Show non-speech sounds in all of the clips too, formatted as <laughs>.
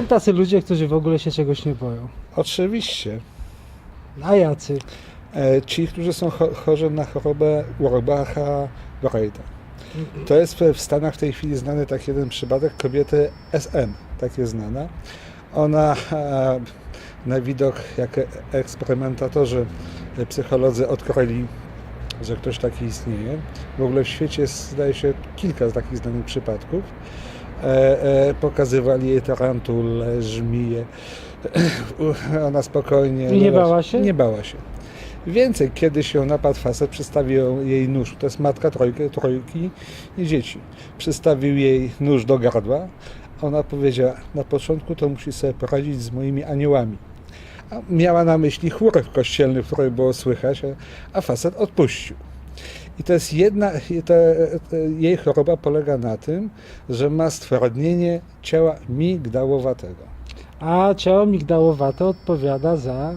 są tacy ludzie, którzy w ogóle się czegoś nie boją. Oczywiście. A jacy? E, Ci, którzy są cho- chorzy na chorobę Urbacha Broida. To jest w- Stanach w tej chwili znany taki jeden przypadek kobiety SM, tak jest znana. Ona e, na widok, jak eksperymentatorzy, e, psycholodzy odkryli, że ktoś taki istnieje. W ogóle w świecie jest, zdaje się, kilka z takich znanych przypadków. E, e, pokazywali jej tarantule, żmije. <coughs> Ona spokojnie. I nie bała się? Nie bała się. Więcej, kiedyś ją napadł facet, przystawił jej nóż, to jest matka trójki i dzieci. Przystawił jej nóż do gardła. Ona powiedziała, na początku to musi sobie poradzić z moimi aniołami. A miała na myśli chór kościelny, który było słychać, a facet odpuścił. I to jest jedna, to, to, jej choroba polega na tym, że ma stwardnienie ciała migdałowatego. A ciało migdałowate odpowiada za...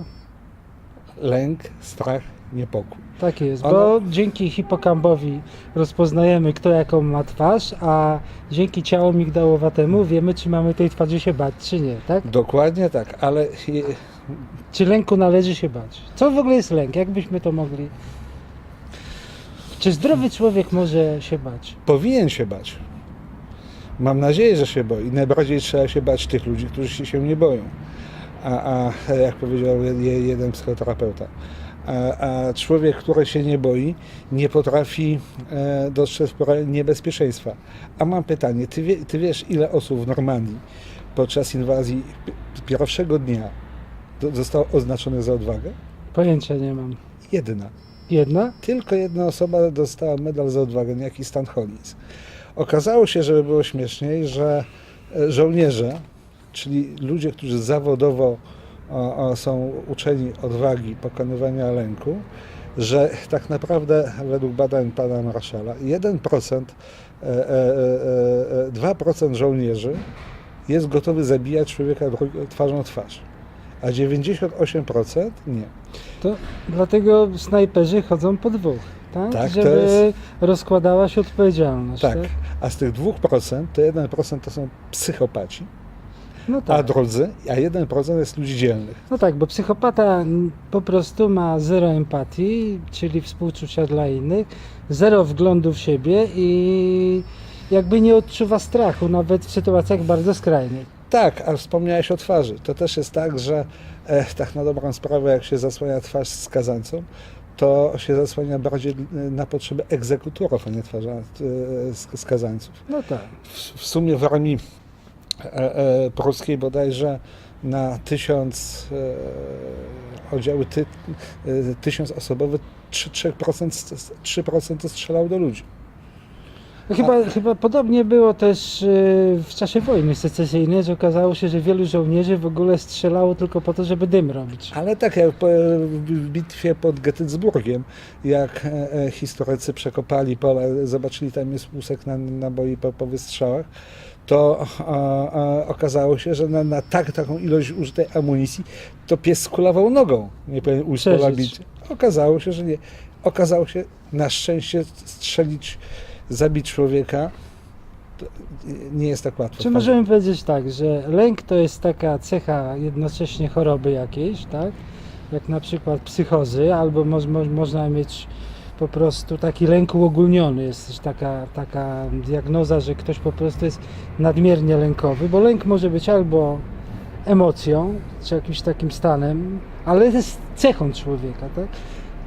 Lęk, strach, niepokój. Tak jest, Ono- bo dzięki hipokambowi rozpoznajemy, kto jaką ma twarz, a dzięki ciału migdałowatemu wiemy, czy mamy tej twarzy się bać, czy nie, tak? Dokładnie tak, ale Czy lęku należy się bać? Co w ogóle jest lęk? Jak byśmy to mogli... Czy zdrowy człowiek może się bać? powinien się bać. Mam nadzieję, że się boi. Najbardziej trzeba się bać tych ludzi, którzy się nie boją. A, a jak powiedział je- jeden psychoterapeuta, a, a człowiek, który się nie boi, nie potrafi e, dostrzec niebezpieczeństwa. A mam pytanie, ty, wie, ty wiesz, ile osób w Normandii podczas inwazji pi- pierwszego dnia do- zostało oznaczone za odwagę? Pojęcia nie mam. Jedna. Jedna? Tylko jedna osoba dostała medal za odwagę, niejaki Stan Collins. Okazało się, żeby było śmieszniej, że e, żołnierze, czyli ludzie, którzy zawodowo są uczeni odwagi, pokonywania lęku, że tak naprawdę według badań pana Marszala 1%, e, e, e, 2% żołnierzy jest gotowy zabijać człowieka twarzą w twarz, a 98% nie. To dlatego snajperzy chodzą po dwóch, tak? Tak, Żeby jest- rozkładała się odpowiedzialność, tak? Tak, a z tych 2% to 1% to są psychopaci, No a tak. drudzy, a 1% jest ludzi dzielnych. No tak, bo psychopata po prostu ma zero empatii, czyli współczucia dla innych, zero wglądu w siebie i jakby nie odczuwa strachu, nawet w sytuacjach bardzo skrajnych. Tak, a wspomniałeś o twarzy. To też jest tak, że e, tak na dobrą sprawę, jak się zasłania twarz skazańcom, to się zasłania bardziej e, na potrzeby egzekutorów, a nie twarza e, sk- skazańców. No tak. W, w sumie w armii e, e, pruskiej bodajże na tysiąc e, oddziały ty, e, tysiąc osobowe 3%, 3%, 3% strzelał do ludzi. No Chyba, chyba podobnie było też y, w czasie wojny secesyjnej, że okazało się, że wielu żołnierzy w ogóle strzelało tylko po to, żeby dym robić. Ale tak jak w bitwie pod Gettysburgiem, jak e, e, historycy przekopali pole, zobaczyli tam jest łusek na naboi po, po wystrzałach, to a, a, okazało się, że na, na tak, taką ilość użytej amunicji to pies skulawał nogą, nie powinien ujść. Okazało się, że nie. Okazało się na szczęście strzelić, zabić człowieka nie jest tak łatwo. Czy możemy powiedzieć tak, że lęk to jest taka cecha jednocześnie choroby jakiejś, tak? Jak na przykład psychozy, albo moż, moż, można mieć po prostu taki lęk uogólniony. Jest też taka, taka diagnoza, że ktoś po prostu jest nadmiernie lękowy, bo lęk może być albo emocją, czy jakimś takim stanem, ale jest cechą człowieka, tak?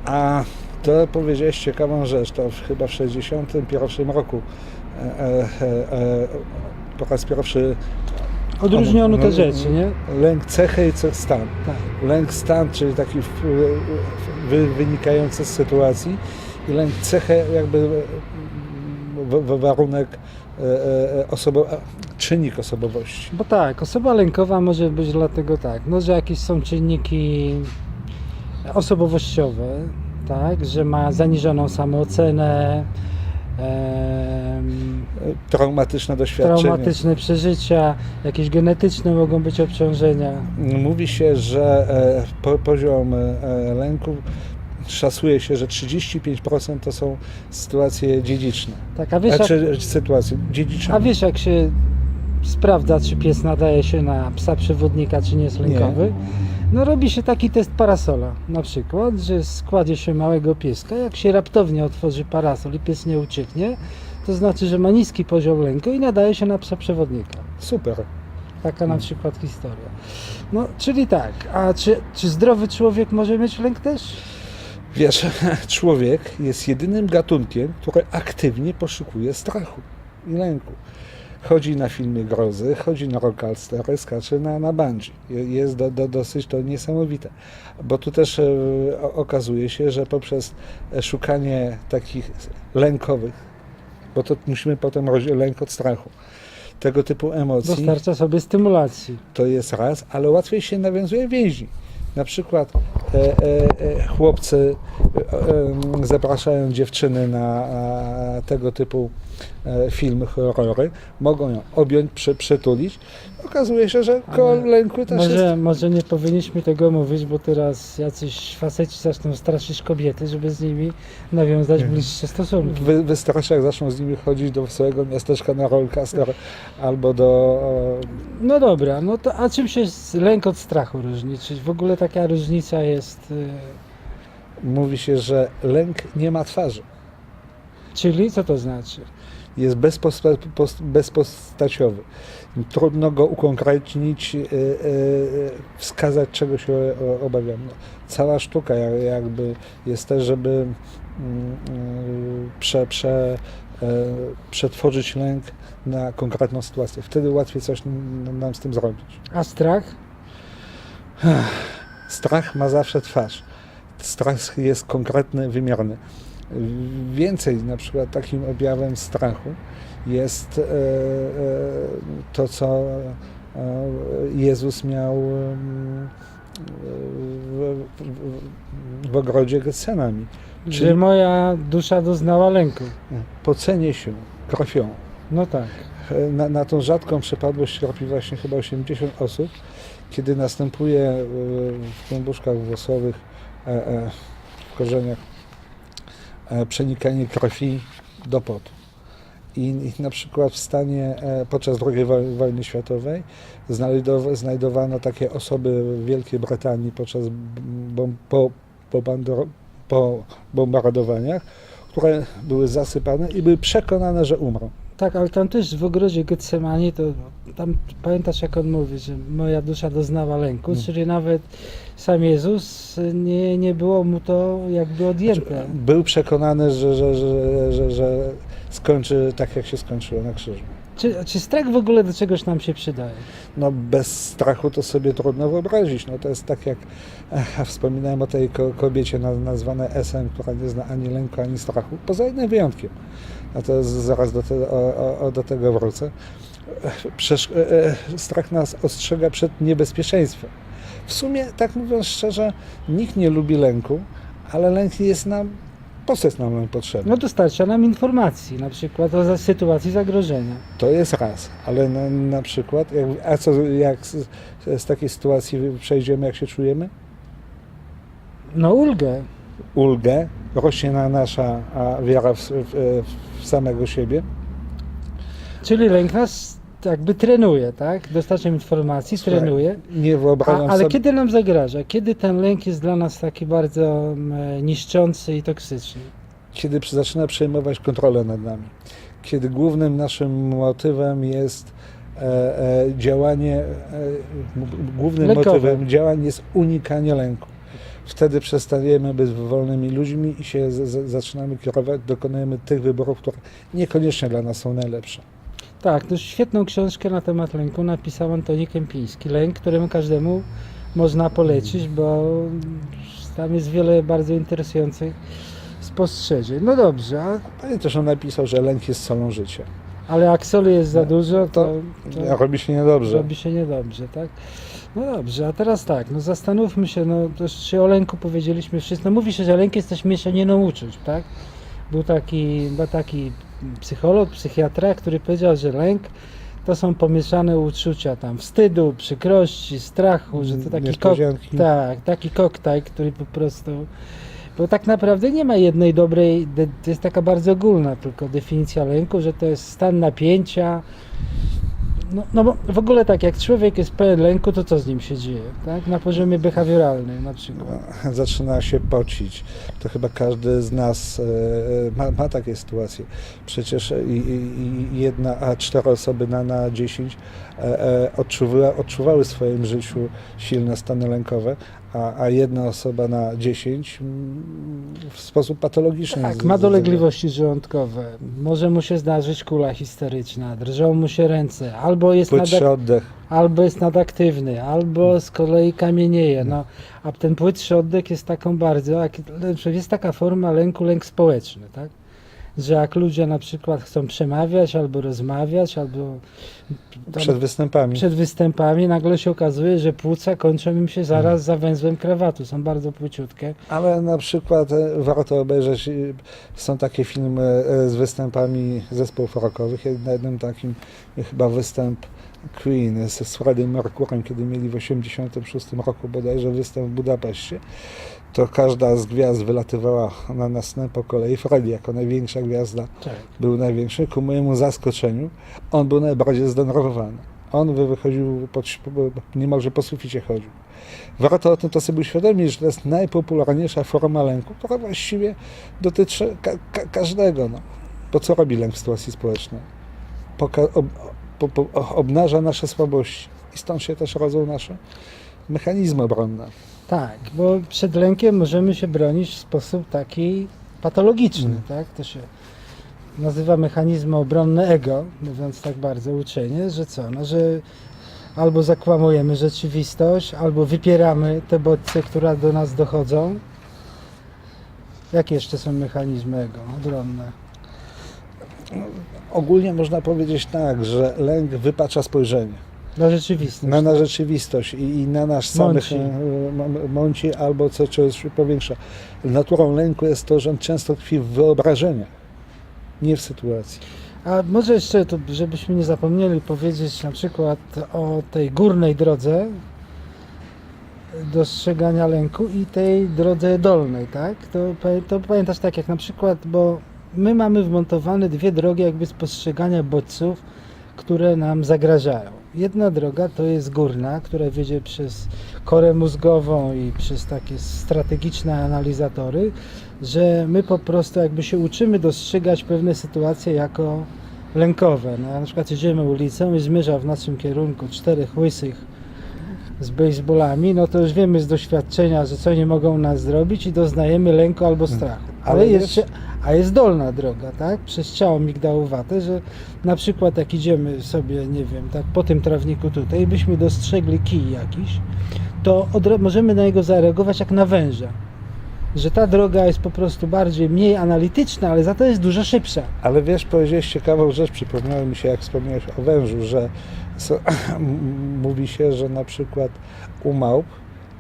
A to powiedziałeś ciekawą rzecz, to chyba w 1961 roku e, e, e, po raz pierwszy Odróżniono te no, rzeczy, nie? lęk cechy i cech stan. Tak. Lęk stan, czyli taki wynikający z sytuacji i lęk cechę jakby w, warunek e, e, osobo, czynnik osobowości. Bo tak, osoba lękowa może być dlatego tak, no, że jakieś są czynniki osobowościowe, tak, że ma zaniżoną samoocenę, Traumatyczne doświadczenie. traumatyczne przeżycia, jakieś genetyczne mogą być obciążenia. Mówi się, że e, po, poziom e, lęku szacuje się, że 35% to są sytuacje dziedziczne. Tak, a wiesz, jak, Znaczy sytuacje dziedziczne. a wiesz jak się sprawdza, czy pies nadaje się na psa przewodnika, czy nie jest Nie. No robi się taki test parasola na przykład, że składzie się małego pieska, jak się raptownie otworzy parasol i pies nie ucieknie, to znaczy, że ma niski poziom lęku i nadaje się na psa przewodnika. Super. Taka na przykład historia. No, czyli tak, a czy, czy zdrowy człowiek może mieć lęk też? Wiesz, <laughs> człowiek jest jedynym gatunkiem, który aktywnie poszukuje strachu i lęku. Chodzi na filmy grozy, chodzi na rollercoastery, skacze na, na bungee. Je- Jest do, do, dosyć to niesamowite. Bo tu też e, okazuje się, że poprzez e, szukanie takich lękowych, bo to musimy potem rozdzielić lęk od strachu, tego typu emocji, Dostarcza sobie stymulacji. to jest raz, ale łatwiej się nawiązuje więzi. Na przykład e, e, e, chłopcy zapraszają dziewczyny na e, tego typu e, filmy, horrory, mogą ją objąć, przy, przytulić. Okazuje się, że koło lęku też Może, jest... może nie powinniśmy tego mówić, bo teraz jacyś faceci zaczną straszyć kobiety, żeby z nimi nawiązać Mhm. bliższe stosunki. Wy, wystarczy, jak zaczną z nimi chodzić do swojego miasteczka na rollcaster albo do... No dobra, no to a czym się lęk od strachu różni? Czy w ogóle taka różnica jest? y, mówi się, że lęk nie ma twarzy. Czyli co to znaczy? Jest bezposta- pos- bezpostaciowy. Trudno go ukonkretnić, y, y, wskazać, czego się obawiam. No, cała sztuka jak- jakby jest też, żeby mm, y, prze, prze, y, przetworzyć lęk na konkretną sytuację. Wtedy łatwiej coś nam z tym zrobić. A strach? Strach ma zawsze twarz. Strach jest konkretny, wymierny. Więcej na przykład takim objawem strachu jest e, e, to, co e, Jezus miał em, w, w, w ogrodzie Getsemani. Że Czyli- moja dusza doznała lęku. Pocenie się krwią. No tak. Na, na tą rzadką przypadłość cierpi właśnie chyba 80 osób, kiedy następuje w kłębuszkach włosowych, w korzeniach przenikanie krwi do potu. I, na przykład w stanie e, podczas II wo- wojny światowej znajdow, znajdowano takie osoby w Wielkiej Brytanii podczas bom, po, po, bandor, po bombardowaniach, które były zasypane i były przekonane, że umrą. Tak, ale tam też w ogrodzie Getsemani, to tam pamiętasz jak on mówi, że moja dusza doznała lęku, Mm. czyli nawet sam Jezus nie, nie było mu to jakby odjęte. Był przekonany, że, że, że, że, że skończy tak, jak się skończyło na krzyżu. Czy, czy strach w ogóle do czegoś nam się przydaje? No bez strachu to sobie trudno wyobrazić. No to jest tak jak ech, wspominałem o tej ko- kobiecie na- nazwanej SM, która nie zna ani lęku, ani strachu, poza jednym wyjątkiem. A to zaraz do, te, o, o, do tego wrócę. Przesz, e, e, strach nas ostrzega przed niebezpieczeństwem. W sumie, tak mówiąc szczerze, nikt nie lubi lęku, ale lęk jest nam, po co jest nam lęk potrzebny? No dostarcza nam informacji, na przykład o za- sytuacji zagrożenia. To jest raz, ale na, na przykład, jak, a co jak z, z takiej sytuacji przejdziemy, jak się czujemy? No ulgę. Ulgę, rośnie na nasza a, wiara w, w, w samego siebie. Czyli lęk nas jakby trenuje, tak? Dostarcza informacji, Słuchaj, trenuje. Nie A, wyobrażam ale sobie, kiedy nam zagraża? Kiedy ten lęk jest dla nas taki bardzo mm, niszczący i toksyczny? kiedy zaczyna przejmować kontrolę nad nami. Kiedy głównym naszym motywem jest e, e, działanie, e, głównym Lękowe. motywem działań jest unikanie lęku. Wtedy przestajemy być wolnymi ludźmi i się z, z, zaczynamy kierować, dokonujemy tych wyborów, które niekoniecznie dla nas są najlepsze. Tak, to świetną książkę na temat lęku napisał Antoni Kępiński. Lęk, któremu każdemu można polecić, bo tam jest wiele bardzo interesujących spostrzeżeń. No dobrze, a- Pamiętasz, on napisał, że lęk jest solą życia. ale jak soli jest za dużo, to, To to robi się niedobrze. robi się niedobrze, tak? No dobrze, a teraz tak, no zastanówmy się, no to już się o lęku powiedzieliśmy wszystko. No mówi się, że lęk jest też mieszaniną uczuć, tak? Był taki, był taki psycholog, psychiatra, który powiedział, że lęk to są pomieszane uczucia tam wstydu, przykrości, strachu, że to taki kok, tak, taki koktajl, który po prostu bo tak naprawdę nie ma jednej dobrej, to jest taka bardzo ogólna tylko definicja lęku, że to jest stan napięcia, No, no bo w ogóle tak, jak człowiek jest pełen lęku, to co z nim się dzieje? Tak? Na poziomie behawioralnym na przykład. zaczyna się pocić. To chyba każdy z nas e, ma, ma takie sytuacje. Przecież i, i, jedna, a cztery osoby na, na 10 e, e, odczuwa, odczuwały w swoim życiu silne stany lękowe, a, a jedna osoba na 10 mm, w sposób patologiczny. Tak, ma dolegliwości żołądkowe. Może mu się zdarzyć kula histeryczna, drżą mu się ręce, albo jest, Płytszy oddech. albo jest nadaktywny, albo z kolei kamienieje. No, a ten płytszy oddech jest taką bardzo, jest taka forma lęku, lęk społeczny, tak? Że jak ludzie na przykład chcą przemawiać, albo rozmawiać, albo tam Przed występami. przed występami, nagle się okazuje, że płuca kończą im się zaraz za węzłem krawatu, są bardzo płyciutkie. Ale na przykład e, warto obejrzeć, e, są takie filmy e, z występami zespołów rockowych. Na jednym takim chyba występ Queen z, Freddie Mercurym, kiedy mieli w 1986 roku bodajże występ w Budapeszcie, to każda z gwiazd wylatywała na następne po kolei. Freddie jako największa gwiazda Tak. był największy. Ku mojemu zaskoczeniu on był najbardziej zdenerwowany. On wy- wychodził, pod, niemalże po suficie chodził. Warto o tym to sobie uświadomić, że to jest najpopularniejsza forma lęku, która właściwie dotyczy ka- ka- każdego. No. Po co robi lęk w sytuacji społecznej? Poka- ob, obnaża nasze słabości i stąd się też rodzą nasze mechanizmy obronne. Tak, bo przed lękiem możemy się bronić w sposób taki patologiczny, Mm. tak? To się nazywa mechanizmy obronne ego, mówiąc tak bardzo uczenie, że co? No, że albo zakłamujemy rzeczywistość, albo wypieramy te bodźce, które do nas dochodzą. Jakie jeszcze są mechanizmy ego obronne? Ogólnie można powiedzieć tak, że lęk wypacza spojrzenie. Na rzeczywistość. na, na rzeczywistość i, i na nasz samych Mąci. e, m- mąci albo co, co powiększa. Naturą lęku jest to, że on często tkwi w wyobrażeniach, nie w sytuacji. A może jeszcze, to, żebyśmy nie zapomnieli powiedzieć na przykład o tej górnej drodze dostrzegania lęku i tej drodze dolnej, tak? To, to pamiętasz tak jak na przykład, bo my mamy wmontowane dwie drogi jakby spostrzegania bodźców, które nam zagrażają. Jedna droga to jest górna, która wiedzie przez korę mózgową i przez takie strategiczne analizatory, że my po prostu jakby się uczymy dostrzegać pewne sytuacje jako lękowe. No, na przykład idziemy ulicą i zmierza w naszym kierunku czterech łysych z baseballami, no to już wiemy z doświadczenia, że co nie mogą nas zrobić i doznajemy lęku albo strachu. Ale, Ale jeszcze, a jest dolna droga, tak? Przez ciało migdałowate, że na przykład jak idziemy sobie, nie wiem, tak po tym trawniku tutaj i byśmy dostrzegli kij jakiś, to możemy na niego zareagować jak na węża. Że ta droga jest po prostu bardziej, mniej analityczna, ale za to jest dużo szybsza. Ale wiesz, powiedziałeś ciekawą rzecz, przypomniało mi się, jak wspomniałeś o wężu, że so, <laughs> mówi się, że na przykład u małp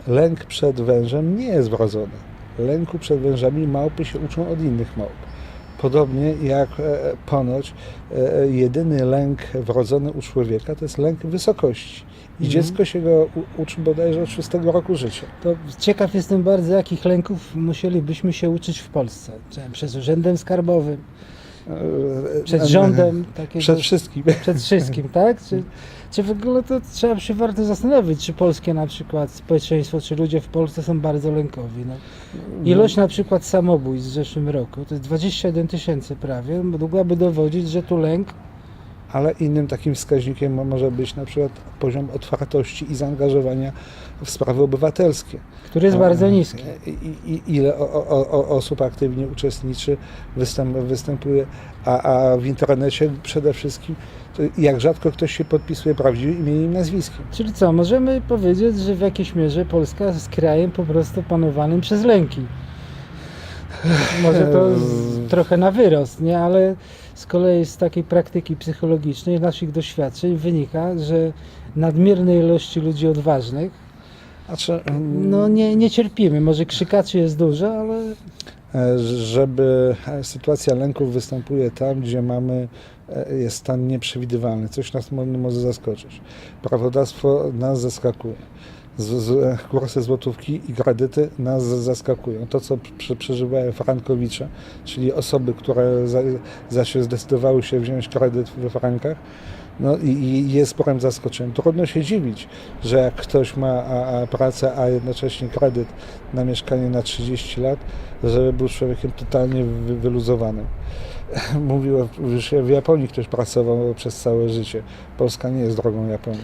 lęk przed wężem nie jest wrodzony. Lęku przed wężami małpy się uczą od innych małp. Podobnie jak e, ponoć e, jedyny lęk wrodzony u człowieka to jest lęk wysokości. I Mhm. dziecko się go uczy bodajże od szóstego roku życia. To ciekaw jestem bardzo, jakich lęków musielibyśmy się uczyć w Polsce. Przez urzędem skarbowym, przed rządem, takiego, Przed wszystkim. przed wszystkim, tak? Czy, czy w ogóle to trzeba się warto zastanowić, czy polskie na przykład społeczeństwo, czy ludzie w Polsce są bardzo lękowi. No. Ilość na przykład samobójstw w zeszłym roku, to jest 21 tysięcy prawie, mogłaby dowodzić, że tu lęk Ale innym takim wskaźnikiem mo- może być na przykład poziom otwartości i zaangażowania w sprawy obywatelskie. który jest A, bardzo niski. I, i, ile o, o, osób aktywnie uczestniczy, występ, występuje, a, a w internecie przede wszystkim jak rzadko ktoś się podpisuje prawdziwym imieniem i nazwiskiem. Czyli co, możemy powiedzieć, że w jakiejś mierze Polska jest krajem po prostu panowanym przez lęki. Może to z, trochę na wyrost, nie? Ale z kolei z takiej praktyki psychologicznej, naszych doświadczeń wynika, że nadmiernej ilości ludzi odważnych, Znaczy, no nie, nie cierpimy. Może krzykaczy jest dużo, ale e, żeby e, sytuacja lęków występuje tam, gdzie mamy e, jest stan nieprzewidywalny, coś nas mo- może zaskoczyć. Prawodawstwo nas zaskakuje. Z, z, kursy złotówki i kredyty nas zaskakują. To, co prze, przeżywają frankowicze, czyli osoby, które za, za się zdecydowały się wziąć kredyt we frankach, No i, i jest sporym zaskoczeniem. Trudno się dziwić, że jak ktoś ma a, a pracę, a jednocześnie kredyt na mieszkanie na 30 lat, żeby był człowiekiem totalnie wy, wyluzowanym. <laughs> Mówiłem, że w Japonii ktoś pracował przez całe życie. Polska nie jest drogą Japonią.